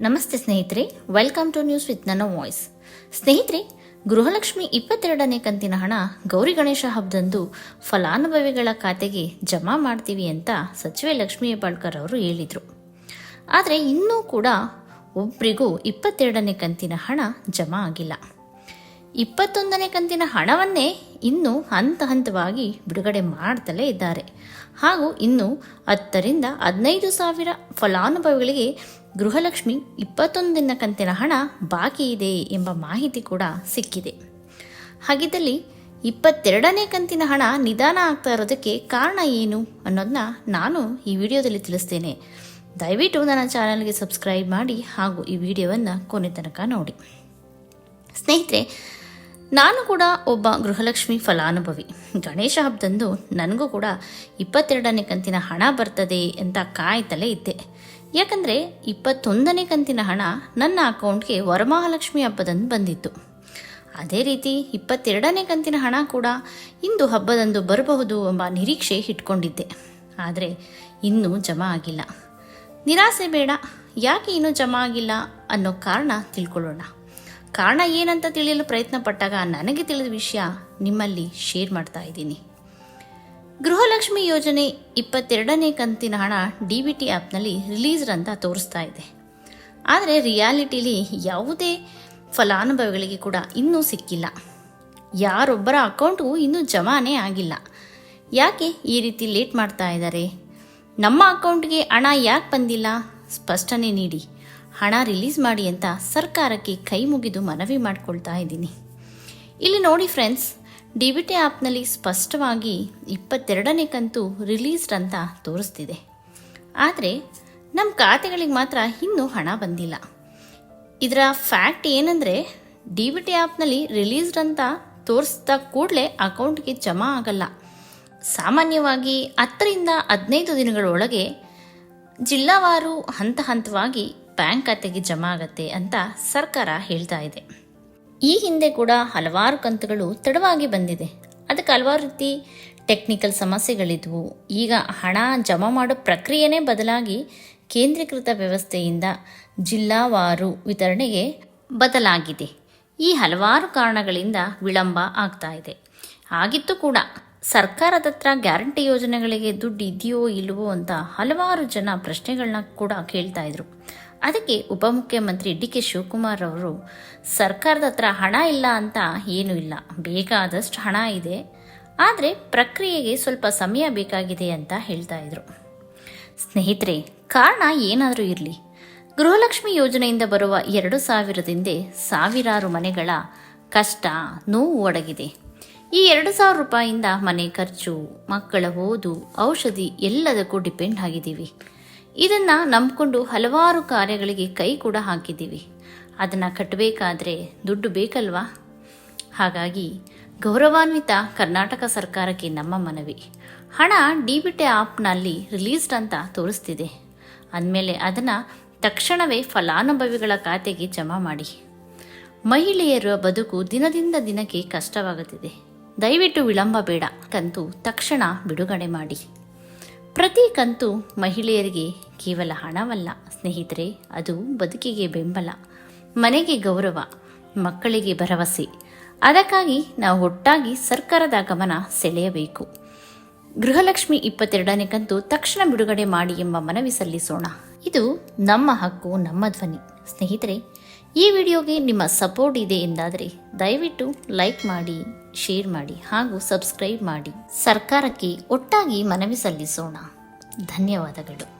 ನಮಸ್ತೆ ಸ್ನೇಹಿತರೆ welcome to news with ನನ್ನ ವಾಯ್ಸ್ ಸ್ನೇಹಿತರೆ, ಗೃಹಲಕ್ಷ್ಮಿ ಇಪ್ಪತ್ತೆರಡನೇ ಕಂತಿನ ಹಣ ಗೌರಿ ಗಣೇಶ ಹಬ್ಬದಂದು ಫಲಾನುಭವಿಗಳ ಖಾತೆಗೆ ಜಮಾ ಮಾಡ್ತೀವಿ ಅಂತ ಸಚಿವೆ ಲಕ್ಷ್ಮೀ ಹೆಬ್ಬಾಳ್ಕರ್ ಅವರು ಹೇಳಿದರು. ಆದರೆ ಇನ್ನೂ ಕೂಡ ಒಬ್ಬರಿಗೂ ಇಪ್ಪತ್ತೆರಡನೇ ಕಂತಿನ ಹಣ ಜಮಾ ಆಗಿಲ್ಲ. ಇಪ್ಪತ್ತೊಂದನೇ ಕಂತಿನ ಹಣವನ್ನೇ ಇನ್ನೂ ಹಂತ ಹಂತವಾಗಿ ಬಿಡುಗಡೆ ಮಾಡ್ತಲೇ ಇದ್ದಾರೆ. ಹಾಗೂ ಇನ್ನು ಹತ್ತರಿಂದ ಹದಿನೈದು ಸಾವಿರ ಫಲಾನುಭವಿಗಳಿಗೆ ಗೃಹಲಕ್ಷ್ಮಿ ಇಪ್ಪತ್ತೊಂದನೇ ಕಂತಿನ ಹಣ ಬಾಕಿ ಇದೆ ಎಂಬ ಮಾಹಿತಿ ಕೂಡ ಸಿಕ್ಕಿದೆ. ಹಾಗಿದ್ದಲ್ಲಿ ಇಪ್ಪತ್ತೆರಡನೇ ಕಂತಿನ ಹಣ ನಿಧಾನ ಆಗ್ತಾ ಇರೋದಕ್ಕೆ ಕಾರಣ ಏನು ಅನ್ನೋದನ್ನ ನಾನು ಈ ವಿಡಿಯೋದಲ್ಲಿ ತಿಳಿಸ್ತೇನೆ. ದಯವಿಟ್ಟು ನನ್ನ ಚಾನಲ್ಗೆ ಸಬ್ಸ್ಕ್ರೈಬ್ ಮಾಡಿ ಹಾಗೂ ಈ ವಿಡಿಯೋವನ್ನು ಕೊನೆ ತನಕ ನೋಡಿ. ಸ್ನೇಹಿತರೆ ನಾನು ಕೂಡ ಒಬ್ಬ ಗೃಹಲಕ್ಷ್ಮಿ ಫಲಾನುಭವಿ. ಗಣೇಶ ಹಬ್ಬದಂದು ನನಗೂ ಕೂಡ ಇಪ್ಪತ್ತೆರಡನೇ ಕಂತಿನ ಹಣ ಬರ್ತದೆ ಅಂತ ಕಾಯ್ತಲೇ ಇದ್ದೆ. ಯಾಕಂದರೆ ಇಪ್ಪತ್ತೊಂದನೇ ಕಂತಿನ ಹಣ ನನ್ನ ಅಕೌಂಟ್ಗೆ ವರಮಹಾಲಕ್ಷ್ಮಿ ಹಬ್ಬದಂದು ಬಂದಿತ್ತು. ಅದೇ ರೀತಿ ಇಪ್ಪತ್ತೆರಡನೇ ಕಂತಿನ ಹಣ ಕೂಡ ಇಂದು ಹಬ್ಬದಂದು ಬರಬಹುದು ಎಂಬ ನಿರೀಕ್ಷೆ ಇಟ್ಕೊಂಡಿದ್ದೆ. ಆದರೆ ಇನ್ನೂ ಜಮಾ ಆಗಿಲ್ಲ. ನಿರಾಸೆ ಬೇಡ. ಯಾಕೆ ಇನ್ನೂ ಜಮಾ ಆಗಿಲ್ಲ ಅನ್ನೋ ಕಾರಣ ತಿಳ್ಕೊಳ್ಳೋಣ. ಕಾರಣ ಏನಂತ ತಿಳಿಯಲು ಪ್ರಯತ್ನ ಪಟ್ಟಾಗ ನನಗೆ ತಿಳಿದ ವಿಷಯ ನಿಮ್ಮಲ್ಲಿ ಶೇರ್ ಮಾಡ್ತಾ ಇದ್ದೀನಿ. ಗೃಹಲಕ್ಷ್ಮಿ ಯೋಜನೆ ಇಪ್ಪತ್ತೆರಡನೇ ಕಂತಿನ ಹಣ ಡಿ ವಿ ಟಿ ಆ್ಯಪ್ನಲ್ಲಿ ರಿಲೀಸ್ಡ್ ಅಂತ ತೋರಿಸ್ತಾ ಇದೆ. ಆದರೆ ರಿಯಾಲಿಟಿಲಿ ಯಾವುದೇ ಫಲಾನುಭವಿಗಳಿಗೆ ಕೂಡ ಇನ್ನೂ ಸಿಕ್ಕಿಲ್ಲ. ಯಾರೊಬ್ಬರ ಅಕೌಂಟು ಇನ್ನೂ ಜಮಾನೇ ಆಗಿಲ್ಲ. ಯಾಕೆ ಈ ರೀತಿ ಲೇಟ್ ಮಾಡ್ತಾ ಇದ್ದಾರೆ? ನಮ್ಮ ಅಕೌಂಟ್ಗೆ ಹಣ ಯಾಕೆ ಬಂದಿಲ್ಲ? ಸ್ಪಷ್ಟನೆ ನೀಡಿ. ಹಣ ರಿಲೀಸ್ ಮಾಡಿ ಅಂತ ಸರ್ಕಾರಕ್ಕೆ ಕೈ ಮುಗಿದು ಮನವಿ ಮಾಡಿಕೊಳ್ತಾ ಇದ್ದೀನಿ. ಇಲ್ಲಿ ನೋಡಿ ಫ್ರೆಂಡ್ಸ್, ಡಿ ಬಿ ಟಿ ಆ್ಯಪ್ನಲ್ಲಿ ಸ್ಪಷ್ಟವಾಗಿ ಇಪ್ಪತ್ತೆರಡನೇ ಕಂತು ರಿಲೀಸ್ಡ್ ಅಂತ ತೋರಿಸ್ತಿದೆ. ಆದರೆ ನಮ್ಮ ಖಾತೆಗಳಿಗೆ ಮಾತ್ರ ಇನ್ನೂ ಹಣ ಬಂದಿಲ್ಲ. ಇದರ ಫ್ಯಾಕ್ಟ್ ಏನಂದರೆ, ಡಿ ಬಿ ಟಿ ಆ್ಯಪ್ನಲ್ಲಿ ರಿಲೀಸ್ಡ್ ಅಂತ ತೋರಿಸಿದ ಕೂಡಲೇ ಅಕೌಂಟ್ಗೆ ಜಮಾ ಆಗಲ್ಲ. ಸಾಮಾನ್ಯವಾಗಿ ಹತ್ತರಿಂದ ಹದಿನೈದು ದಿನಗಳೊಳಗೆ ಜಿಲ್ಲಾವಾರು ಹಂತ ಹಂತವಾಗಿ ಬ್ಯಾಂಕ್ ಖಾತೆಗೆ ಜಮಾ ಆಗತ್ತೆ ಅಂತ ಸರ್ಕಾರ ಹೇಳ್ತಾ ಇದೆ. ಈ ಹಿಂದೆ ಕೂಡ ಹಲವಾರು ಕಂತುಗಳು ತಡವಾಗಿ ಬಂದಿದೆ. ಅದಕ್ಕೆ ಹಲವಾರು ರೀತಿ ಟೆಕ್ನಿಕಲ್ ಸಮಸ್ಯೆಗಳಿದ್ವು. ಈಗ ಹಣ ಜಮಾ ಮಾಡೋ ಪ್ರಕ್ರಿಯೆನೇ ಬದಲಾಗಿ ಕೇಂದ್ರೀಕೃತ ವ್ಯವಸ್ಥೆಯಿಂದ ಜಿಲ್ಲಾವಾರು ವಿತರಣೆಗೆ ಬದಲಾಗಿದೆ. ಈ ಹಲವಾರು ಕಾರಣಗಳಿಂದ ವಿಳಂಬ ಆಗ್ತಾ ಇದೆ. ಆಗಿತ್ತು ಕೂಡ ಸರ್ಕಾರದ ಹತ್ರ ಗ್ಯಾರಂಟಿ ಯೋಜನೆಗಳಿಗೆ ದುಡ್ಡು ಇದೆಯೋ ಇಲ್ವೋ ಅಂತ ಹಲವಾರು ಜನ ಪ್ರಶ್ನೆಗಳನ್ನ ಕೂಡ ಕೇಳ್ತಾ ಇದ್ರು. ಅದಕ್ಕೆ ಉಪಮುಖ್ಯಮಂತ್ರಿ ಡಿ ಕೆ ಶಿವಕುಮಾರ್ ಅವರು, ಸರ್ಕಾರದ ಹತ್ರ ಹಣ ಇಲ್ಲ ಅಂತ ಏನೂ ಇಲ್ಲ. ಬೇಕಾದಷ್ಟು ಹಣ ಇದೆ. ಆದರೆ ಪ್ರಕ್ರಿಯೆಗೆ ಸ್ವಲ್ಪ ಸಮಯ ಬೇಕಾಗಿದೆ ಅಂತ ಹೇಳ್ತಾ ಇದ್ರು. ಸ್ನೇಹಿತರೆ, ಕಾರಣ ಏನಾದರೂ ಇರಲಿ. ಗೃಹಲಕ್ಷ್ಮಿ ಯೋಜನೆಯಿಂದ ಬರುವ ಎರಡು ಸಾವಿರದಿಂದ ಸಾವಿರಾರು ಮನೆಗಳ ಕಷ್ಟ, ನೋವು ಒಡಗಿದೆ. ಈ ಎರಡು ಸಾವಿರ ರೂಪಾಯಿಯಿಂದ ಮನೆ ಖರ್ಚು, ಮಕ್ಕಳ ಓದು, ಔಷಧಿ ಎಲ್ಲದಕ್ಕೂ ಡಿಪೆಂಡ್ ಆಗಿದ್ದೀವಿ. ಇದನ್ನು ನಂಬಿಕೊಂಡು ಹಲವಾರು ಕಾರ್ಯಗಳಿಗೆ ಕೈ ಕೂಡ ಹಾಕಿದ್ದೀವಿ. ಅದನ್ನು ಕಟ್ಟಬೇಕಾದ್ರೆ ದುಡ್ಡು ಬೇಕಲ್ವಾ? ಹಾಗಾಗಿ ಗೌರವಾನ್ವಿತ ಕರ್ನಾಟಕ ಸರ್ಕಾರಕ್ಕೆ ನಮ್ಮ ಮನವಿ. ಹಣ ಡಿ ಬಿ ಟಿ ಆ್ಯಪ್ನಲ್ಲಿ ರಿಲೀಸ್ಡ್ ಅಂತ ತೋರಿಸ್ತಿದೆ. ಅಂದಮೇಲೆ ಅದನ್ನು ತಕ್ಷಣವೇ ಫಲಾನುಭವಿಗಳ ಖಾತೆಗೆ ಜಮಾ ಮಾಡಿ. ಮಹಿಳೆಯರ ಬದುಕು ದಿನದಿಂದ ದಿನಕ್ಕೆ ಕಷ್ಟವಾಗುತ್ತಿದೆ. ದಯವಿಟ್ಟು ವಿಳಂಬ ಬೇಡ ಕಂತು ತಕ್ಷಣ ಬಿಡುಗಡೆ ಮಾಡಿ. ಪ್ರತಿ ಕಂತು ಮಹಿಳೆಯರಿಗೆ ಕೇವಲ ಹಣವಲ್ಲ, ಸ್ನೇಹಿತರೆ, ಅದು ಬದುಕಿಗೆ ಬೆಂಬಲ, ಮನೆಗೆ ಗೌರವ, ಮಕ್ಕಳಿಗೆ ಭರವಸೆ. ಅದಕ್ಕಾಗಿ ನಾವು ಒಟ್ಟಾಗಿ ಸರ್ಕಾರದ ಗಮನ ಸೆಳೆಯಬೇಕು. ಗೃಹಲಕ್ಷ್ಮಿ ಇಪ್ಪತ್ತೆರಡನೇ ಕಂತು ತಕ್ಷಣ ಬಿಡುಗಡೆ ಮಾಡಿ ಎಂಬ ಮನವಿ ಸಲ್ಲಿಸೋಣ. ಇದು ನಮ್ಮ ಹಕ್ಕು, ನಮ್ಮ ಧ್ವನಿ. ಸ್ನೇಹಿತರೆ, ಈ ವಿಡಿಯೋಗೆ ನಿಮ್ಮ ಸಪೋರ್ಟ್ ಇದೆ ಎಂದಾದರೆ ದಯವಿಟ್ಟು ಲೈಕ್ ಮಾಡಿ. ಶೇರ್ ಮಾಡಿ ಹಾಗೂ ಸಬ್ಸ್ಕ್ರೈಬ್ ಮಾಡಿ. ಸರ್ಕಾರಕ್ಕೆ ಒಟ್ಟಾಗಿ ಮನವಿ ಸಲ್ಲಿಸೋಣ. ಧನ್ಯವಾದಗಳು.